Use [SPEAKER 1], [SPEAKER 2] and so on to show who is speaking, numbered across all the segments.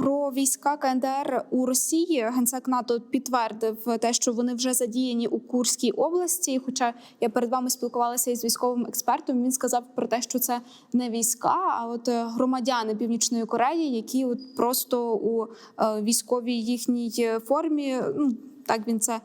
[SPEAKER 1] про війська КНДР у Росії генсек НАТО підтвердив те, що вони вже задіяні у Курській області. Хоча я перед вами спілкувалася із військовим експертом. Він сказав про те, що це не війська, а от е, громадяни Північної Кореї, які от просто у е, військовій їхній формі. Ну так він це.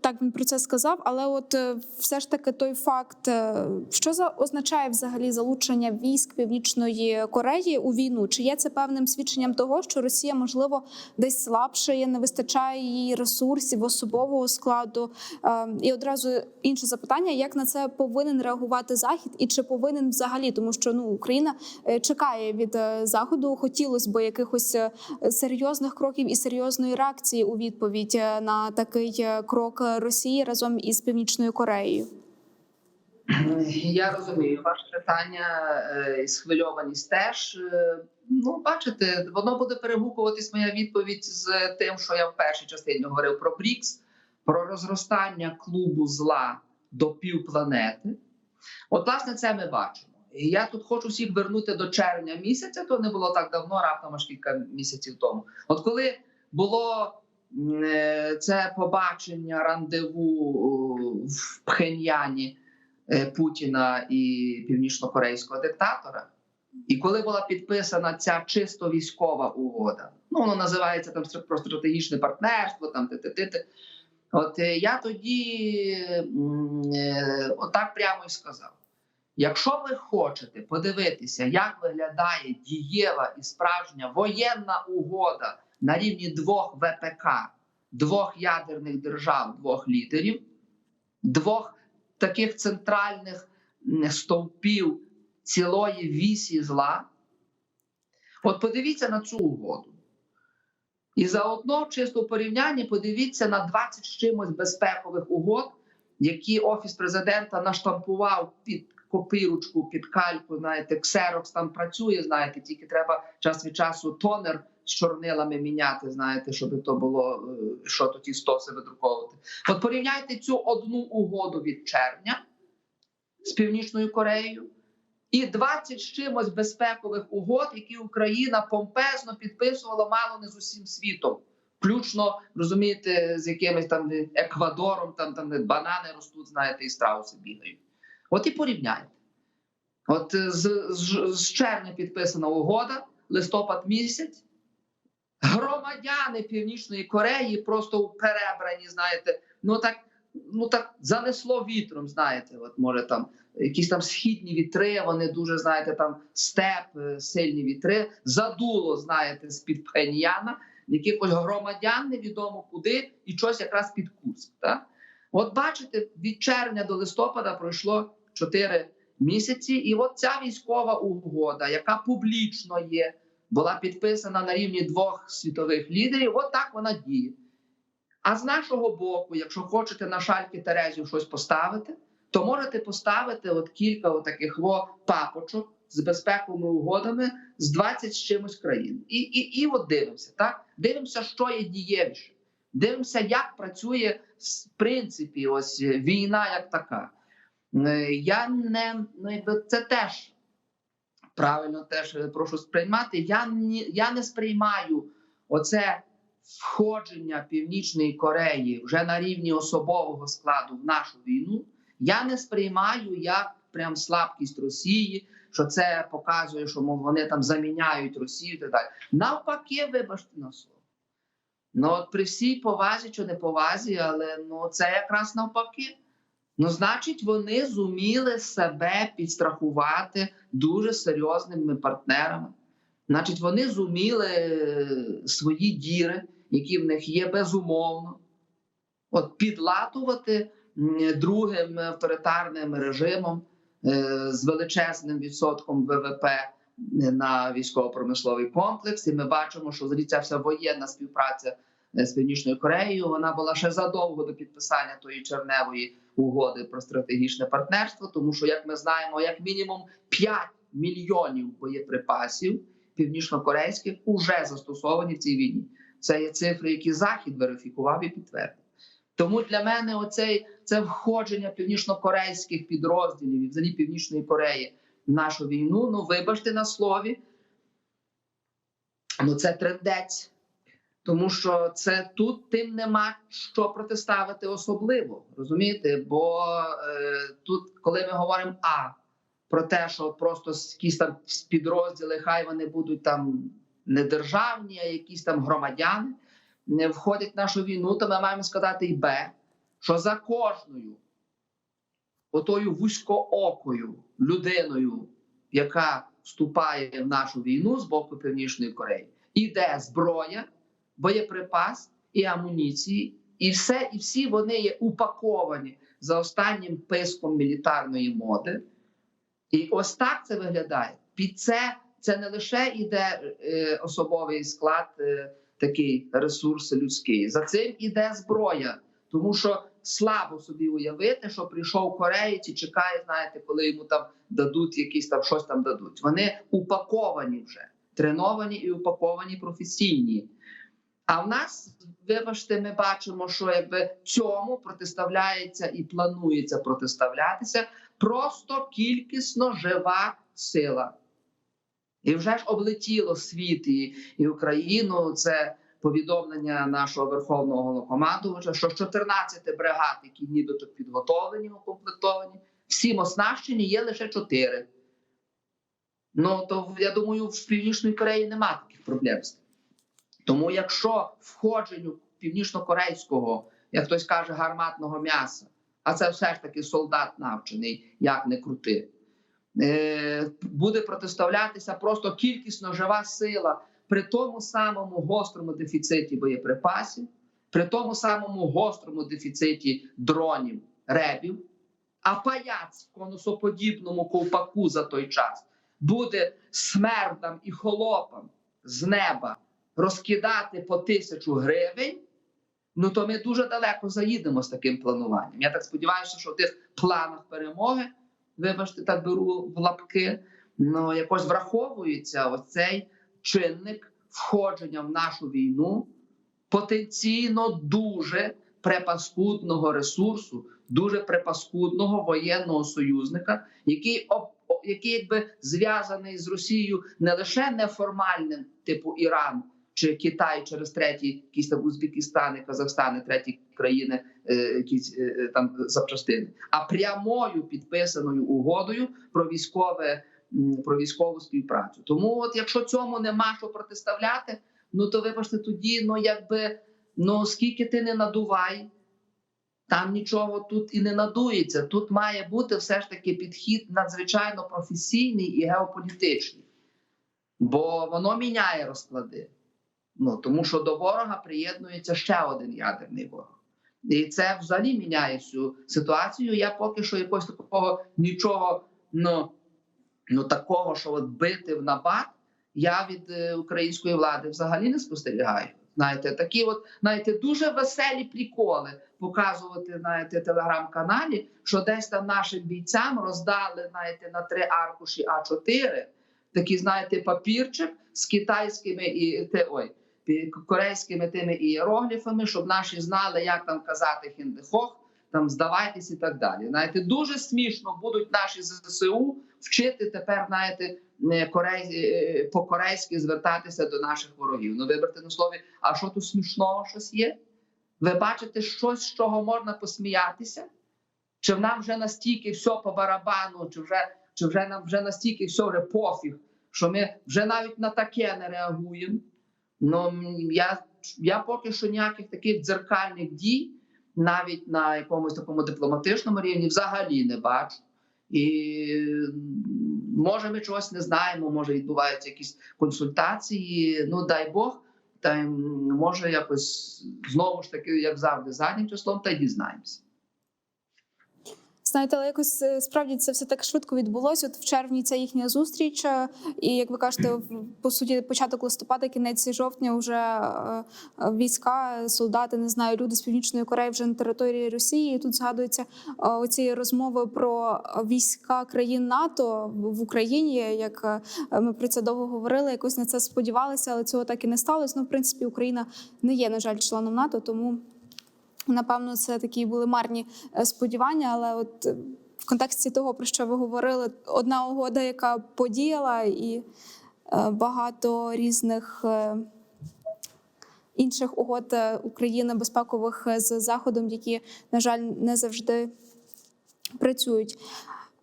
[SPEAKER 1] Так він про це сказав, але от е, все ж таки той факт, е, що за означає взагалі залучення військ Північної Кореї у війну? Чи є це певним свідченням того, що Росія можливо десь слабшає, не вистачає її ресурсів, особового складу? Е, І одразу інше запитання: як на це повинен реагувати Захід, і чи повинен взагалі, тому що ну Україна чекає від заходу, хотілося б якихось серйозних кроків і серйозної реакції у відповідь на такий крок Росії разом із Північною Кореєю.
[SPEAKER 2] Я розумію ваше питання е, і схвильованість теж. Е, Ну, бачите, воно буде перегукуватись моя відповідь з тим, що я в першій частині говорив про БРІКС, про розростання клубу зла до півпланети. От, власне, це ми бачимо. І я тут хочу всіх вернути до червня місяця, то не було так давно, раптом аж кілька місяців тому. От коли було е, це побачення рандеву в Пхеньяні е, Путіна і північно-корейського диктатора, і коли була підписана ця чисто військова угода, ну воно називається там про стратегічне партнерство, там ти, ти, ти, ти. От е, я тоді е, отак прямо і сказав: якщо ви хочете подивитися, як виглядає дієва і справжня воєнна угода на рівні двох ВПК, двох ядерних держав, двох лідерів, двох таких центральних стовпів цілої вісі зла. От подивіться на цю угоду. І заодно, чисто в порівнянні, подивіться на 20 з чимось безпекових угод, які Офіс президента наштампував під копірочку, під кальку, знаєте, ксерокс там працює, знаєте, тільки треба час від часу тонер з чорнилами міняти, знаєте, щоб то було, е, що то ті стоси видруковувати. От порівняйте цю одну угоду від червня з Північною Кореєю і 20 з чимось безпекових угод, які Україна помпезно підписувала мало не з усім світом. Включно розумієте, з якимось там Еквадором, там там банани ростуть, знаєте, і страуси бігають. От і порівняйте. От з, з, з червня підписана угода, листопад місяць. Громадяни Північної Кореї просто перебрані, знаєте, ну так, ну так занесло вітром, знаєте, от може там якісь там східні вітри, вони дуже, знаєте, там степ, е, сильні вітри, задуло, знаєте, з-під Пхеньяна, якихось громадян невідомо куди, і щось якраз під Курск. Так? От бачите, від червня до листопада пройшло 4 місяці, і от ця військова угода, яка публічно є, була підписана на рівні двох світових лідерів. От так вона діє. А з нашого боку, якщо хочете на шальки Терезів щось поставити, то можете поставити от кілька таких папочок з безпековими угодами з 20 з чимось країн. І, і, і от дивимося, так? Дивимося, що є дієвіше. Дивимося, як працює в принципі ось війна як така. Е, Я не ну, це теж правильно теж е, прошу сприймати. Я ні, я не сприймаю оце входження Північної Кореї вже на рівні особового складу в нашу війну. Я не сприймаю як прям слабкість Росії, що це показує, що мов, вони там заміняють Росію і так далі. Навпаки, вибачте на слово. Ну, от при всій повазі чи не повазі, але ну це якраз навпаки. Ну, значить, вони зуміли себе підстрахувати дуже серйозними партнерами. Значить, вони зуміли е, свої діри, які в них є безумовно, от підлатувати другим авторитарним режимом е, з величезним відсотком ВВП на військово-промисловий комплекс. І ми бачимо, що ця вся воєнна співпраця е, з Північною Кореєю вона була ще задовго до підписання тої черневої угоди про стратегічне партнерство, тому що, як ми знаємо, як мінімум 5 мільйонів боєприпасів північно-корейських уже застосовані в цій війні. Це є цифри, які захід верифікував і підтвердив. Тому для мене оцей це входження північно-корейських підрозділів і взагалі північної Кореї в нашу війну. Ну вибачте на слові. Ну це трендець. Тому що це тут тим нема що протиставити особливо. Розумієте? Бо е, тут, коли ми говоримо а про те, що просто якісь там підрозділи, хай вони будуть там не державні, а якісь там громадяни не входять в нашу війну, то ми маємо сказати і Б, що за кожною отою вузькоокою людиною, яка вступає в нашу війну з боку Північної Кореї, іде зброя, боєприпас і амуніції, і все, і всі вони є упаковані за останнім писком мілітарної моди. І ось так це виглядає. Під це це не лише іде е, особовий склад, е, такий ресурс людський. За цим іде зброя, тому що слабо собі уявити, що прийшов кореєць і чекає, знаєте, коли йому там дадуть якісь там щось там дадуть. Вони упаковані вже, треновані і упаковані професійні. А в нас, вибачте, ми бачимо, що якби цьому протиставляється і планується протиставлятися просто кількісно жива сила. І вже ж облетіло світ і, і Україну. Це повідомлення нашого верховного головнокомандувача, що з 14 бригад, які нібито підготовлені, укомплектовані, всім оснащені, є лише 4. Ну то я думаю, в Північної Кореї немає таких проблем. з тим. Тому, якщо входженню північно-корейського, як хтось каже, гарматного м'яса, а це все ж таки солдат навчений, як не крути, е, буде протиставлятися просто кількісно жива сила при тому самому гострому дефіциті боєприпасів, при тому самому гострому дефіциті дронів, ребів, а паяць в конусоподібному ковпаку за той час буде смердам і холопам з неба розкидати по тисячу гривень. Ну то ми дуже далеко заїдемо з таким плануванням. Я так сподіваюся, що в тих планах перемоги, вибачте, так беру в лапки, ну якось враховується оцей чинник входження в нашу війну потенційно дуже препаскудного ресурсу, дуже препаскудного воєнного союзника, який об, який якби зв'язаний з Росією не лише неформальним, типу Іран чи Китай через треті, якісь там Узбекистани, Казахстани, треті країни, е, якісь е, е, там запчастини, а прямою підписаною угодою про військове про військову співпрацю. Тому, от якщо цьому нема що протиставляти, ну то вибачте, тоді ну якби ну скільки ти не надувай, там нічого тут і не надується. Тут має бути все ж таки підхід надзвичайно професійний і геополітичний, бо воно міняє розклади. Ну тому що до ворога приєднується ще один ядерний ворог. І це взагалі міняє всю ситуацію. Я поки що якось такого нічого ну, ну такого, що от бити в набат, я від е, української влади взагалі не спостерігаю. Знаєте, такі от знаєте, дуже веселі приколи показувати знаєте, телеграм-каналі, що десь там нашим бійцям роздали знаєте, на три аркуші А4 такий, знаєте, папірчик з китайськими і ой, корейськими тими ієрогліфами, щоб наші знали, як там казати хіндихох, там здавайтесь і так далі. Знаєте, дуже смішно будуть наші ЗСУ вчити тепер, знаєте, корей... е, по-корейськи звертатися до наших ворогів. Ну, виберте на слові, а що тут смішного щось є? Ви бачите щось, з чого можна посміятися? Чи нам вже настільки все по барабану, чи вже, чи вже нам вже настільки все вже пофіг, що ми вже навіть на таке не реагуємо? Ну я, я поки що ніяких таких дзеркальних дій, навіть на якомусь такому дипломатичному рівні, взагалі не бачу. І може ми чогось не знаємо, може відбуваються якісь консультації. Ну дай Бог, та може якось знову ж таки, як завжди, заднім числом, та й дізнаємося.
[SPEAKER 1] Знаєте, але якось е, справді це все так швидко відбулося. От в червні це їхня зустріч, е, і як ви кажете, по суті, початок листопада, кінець жовтня, вже е, війська, солдати, не знаю, люди з північної Кореї вже на території Росії. І тут згадується оці розмови про війська країн НАТО в Україні. Як ми про це довго говорили, якось на це сподівалися, але цього так і не сталося. Ну, в принципі, Україна не є, на жаль, членом НАТО, тому. Напевно, це такі були марні е, сподівання, але от е, в контексті того, про що ви говорили, одна угода, яка подіяла, і багато різних. е, Інших угод е, України безпекових е, з заходом, які на жаль не завжди працюють.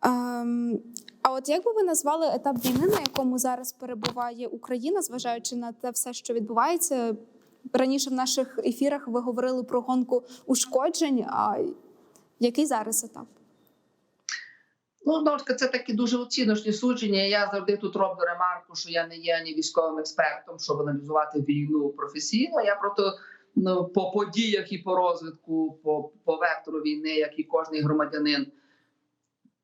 [SPEAKER 1] Ем, а от як би ви назвали етап війни, на якому зараз перебуває Україна, зважаючи на те все, що відбувається? Раніше в наших ефірах ви говорили про гонку ушкоджень. А який зараз етап?
[SPEAKER 2] Ну, знову це такі дуже оціночні судження. Я завжди тут роблю ремарку, що я не є ані військовим експертом, щоб аналізувати війну професійно. Я просто ну, по подіях і по розвитку, по, по вектору війни, як і кожний громадянин,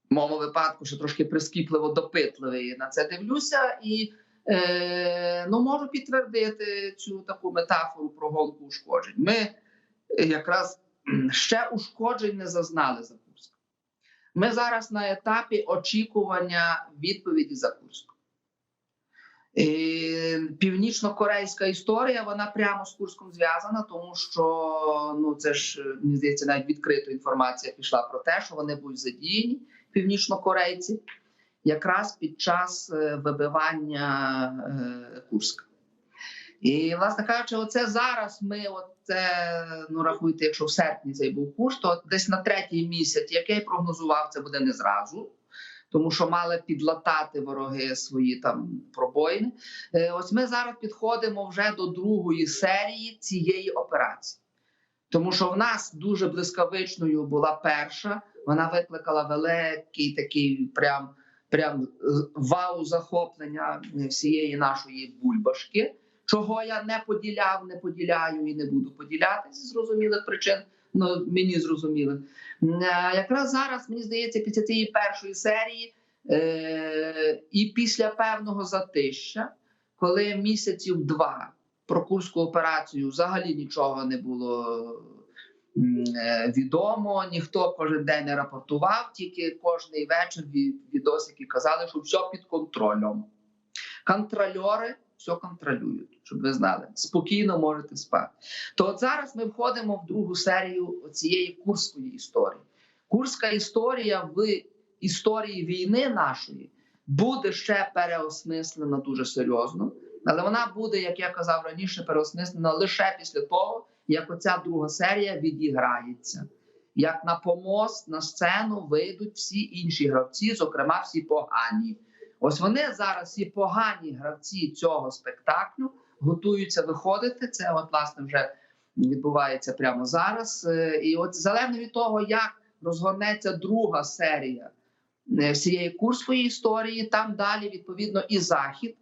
[SPEAKER 2] в моєму випадку, що трошки прискіпливо допитливий на це дивлюся, і ну, можу підтвердити цю таку метафору про гонку ушкоджень. Ми е, якраз ще ушкоджень не зазнали за Курськ. Ми зараз на етапі очікування відповіді за Курськ. І Північно-корейська історія вона прямо з Курском зв'язана, тому що ну це ж мені здається, навіть відкрита інформація пішла про те, що вони будуть задіяні північно-корейці, якраз під час е, вибивання е, Курська. І, власне кажучи, оце зараз ми, от це, ну рахуйте, якщо в серпні цей був курс, то десь на третій місяць, як я й прогнозував, це буде не зразу, тому що мали підлатати вороги свої там пробоїни. Е, Ось ми зараз підходимо вже до другої серії цієї операції. Тому що в нас дуже блискавичною була перша, вона викликала великий такий прям, прям е, вау захоплення всієї нашої бульбашки чого я не поділяв, не поділяю і не буду поділяти зі зрозумілих причин. Ну мені зрозуміло. Якраз зараз мені здається, після цієї першої серії е- і після певного затища, коли місяців два про курську операцію взагалі нічого не було е, відомо, ніхто кожен день не рапортував, тільки кожний вечір відосики казали, що все під контролем. Контрольори все контролюють, щоб ви знали. Спокійно можете спати. То от зараз ми входимо в другу серію цієї курської історії. Курська історія в історії війни нашої буде ще переосмислена дуже серйозно, але вона буде, як я казав раніше, переосмислена лише після того, як оця друга серія відіграється. Як на помост на сцену вийдуть всі інші гравці, зокрема всі погані. Ось вони зараз, ці погані гравці цього спектаклю, готуються виходити. Це, от, власне, вже відбувається прямо зараз. Е, І от залежно від того, як розгорнеться друга серія е, всієї курської історії, там далі, відповідно, і Захід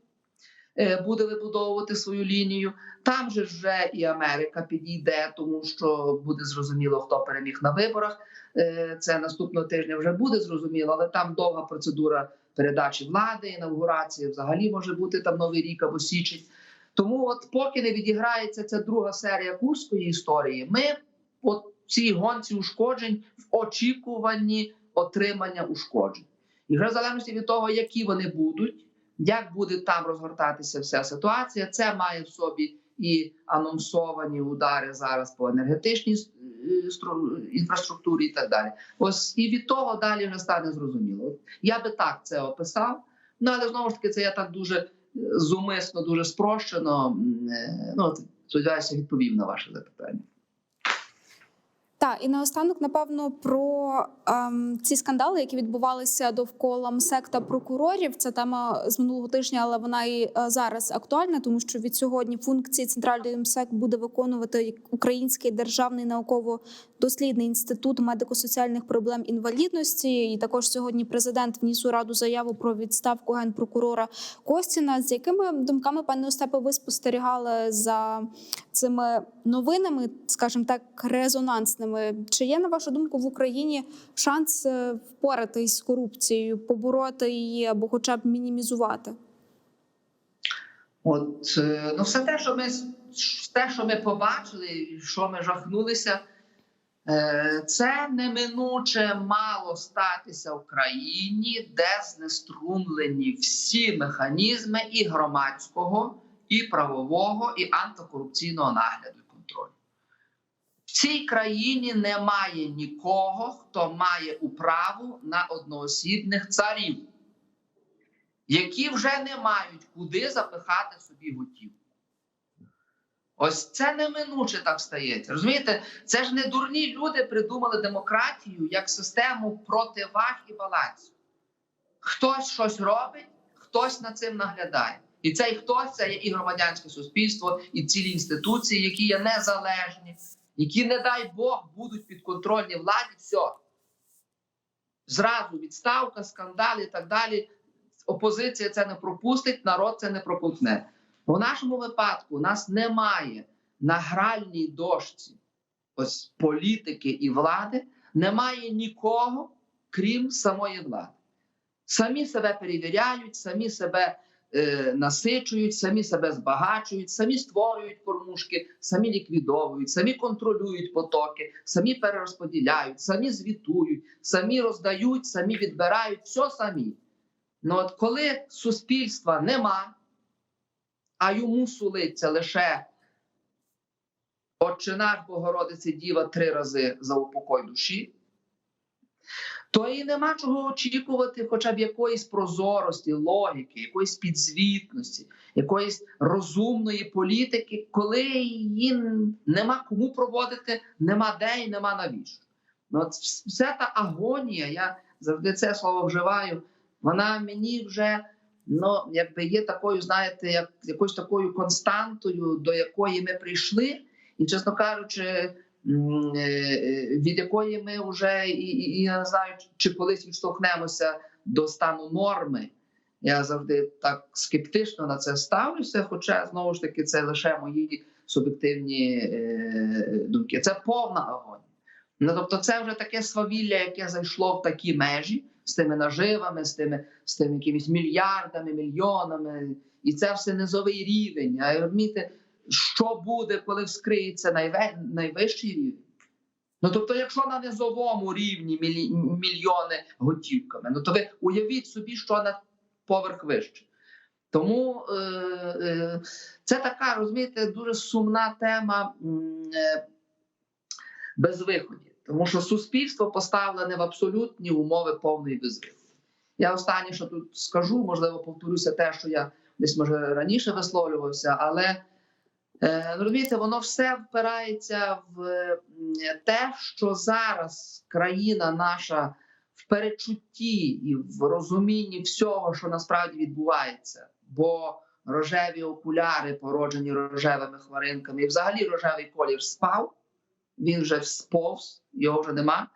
[SPEAKER 2] буде вибудовувати свою лінію. Там же вже і Америка підійде, тому що буде зрозуміло, хто переміг на виборах. Е, Це наступного тижня вже буде зрозуміло, але там довга процедура передачі влади, інаугурації взагалі може бути там новий рік або січень. Тому, от поки не відіграється ця друга серія курської історії, ми от цій гонці ушкоджень в очікуванні отримання ушкоджень. І вже в залежності від того, які вони будуть, як буде там розгортатися вся ситуація, це має в собі і анонсовані удари зараз по енергетичній е, інфраструктурі, і так далі. Ось і від того далі вже стане зрозуміло. Я би так це описав. Ну але знову ж таки, це я так дуже е, зумисно, дуже спрощено. е, Ну сподіваюся, відповів на ваше запитання.
[SPEAKER 1] Так, і наостанок, напевно, про ем, ці скандали, які відбувалися довкола МСЕК та прокурорів. Це тема з минулого тижня, але вона і е, зараз актуальна, тому що від сьогодні функції центральної МСЕК буде виконувати Український державний науково-дослідний інститут медико-соціальних проблем інвалідності. І також сьогодні президент вніс у раду заяву про відставку генпрокурора Костіна. З якими думками, пане Остапе, ви спостерігали за цими новинами, скажімо так, резонансними? Чи є на вашу думку в Україні шанс е, впоратись з корупцією, побороти її або, хоча б мінімізувати?
[SPEAKER 2] От е, ну, все те, що ми те, що ми побачили, що ми жахнулися, е, це неминуче мало статися в країні, де знеструмлені всі механізми і громадського, і правового, і антикорупційного нагляду. В цій країні немає нікого, хто має управу на одноосібних царів. які вже не мають куди запихати собі готівку. Ось це неминуче так стається. Розумієте, це ж не дурні люди придумали демократію як систему противаг і балансів. Хтось щось робить, хтось над цим наглядає. І цей хтось це є і громадянське суспільство, і цілі інституції, які є незалежні, які, не дай Бог, будуть підконтрольні владі. Все. Зразу відставка, скандали і так далі. Опозиція це не пропустить, народ це не пропускне. У нашому випадку у нас немає на гральній дошці ось політики і влади, немає нікого, крім самої влади. Самі себе перевіряють, самі себе е, насичують, самі себе збагачують, самі створюють кормушки, самі ліквідовують, самі контролюють потоки, самі перерозподіляють, самі звітують, самі роздають, самі відбирають, все самі. Ну от коли суспільства нема, а йому сулиться лише Отче наш Богородиці Діва три рази за упокой душі, то і нема чого очікувати, хоча б якоїсь прозорості, логіки, якоїсь підзвітності, якоїсь розумної політики, коли її нема кому проводити, нема де і нема навіщо. Ну, от вся та агонія, я завжди це слово вживаю, вона мені вже ну, якби є такою, знаєте, як якоюсь такою константою, до якої ми прийшли, і, чесно кажучи, від якої ми вже і я не знаю, чи колись відштовхнемося до стану норми. Я завжди так скептично на це ставлюся, хоча знову ж таки це лише мої суб'єктивні е, думки. Це повна агонія. Ну тобто, це вже таке свавілля, яке зайшло в такі межі з тими наживами, з тими, з тими якимись мільярдами, мільйонами, і це все низовий рівень. А розумієте, що буде, коли вскриється найвищий рівень? Ну тобто, якщо на низовому рівні мільйони готівками, ну то ви уявіть собі, що на поверх вище. Тому е, е, це така, розумієте, дуже сумна тема е, безвиході, тому що суспільство поставлене в абсолютні умови повної безвиході. Я останнє, що тут скажу, можливо, повторюся те, що я десь може раніше висловлювався, але розумієте, воно все впирається в те, що зараз країна наша в перечутті і в розумінні всього, що насправді відбувається, бо рожеві окуляри, породжені рожевими хмаринками, і взагалі рожевий колір спав. Він вже сповз, його вже нема.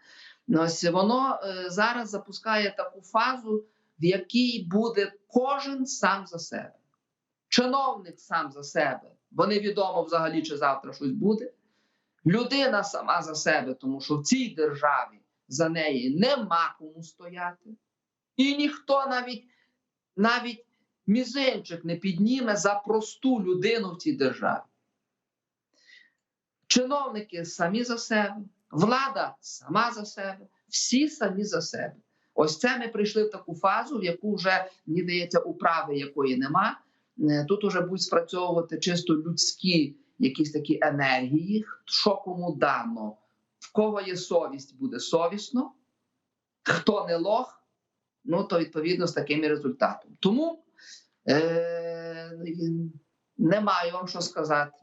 [SPEAKER 2] Ну, Ось воно е, зараз запускає таку фазу, в якій буде кожен сам за себе. Чиновник сам за себе, бо невідомо взагалі, чи завтра щось буде. Людина сама за себе, тому що в цій державі за неї нема кому стояти. І ніхто навіть, навіть мізинчик не підніме за просту людину в цій державі. Чиновники самі за себе, влада сама за себе, всі самі за себе. Ось це ми прийшли в таку фазу, в яку вже мені здається, управи якої нема. Е, Тут уже будуть спрацьовувати чисто людські якісь такі енергії, що кому дано, в кого є совість, буде совісно, хто не лох, ну то відповідно з таким і результатом. Тому е- не маю вам що сказати.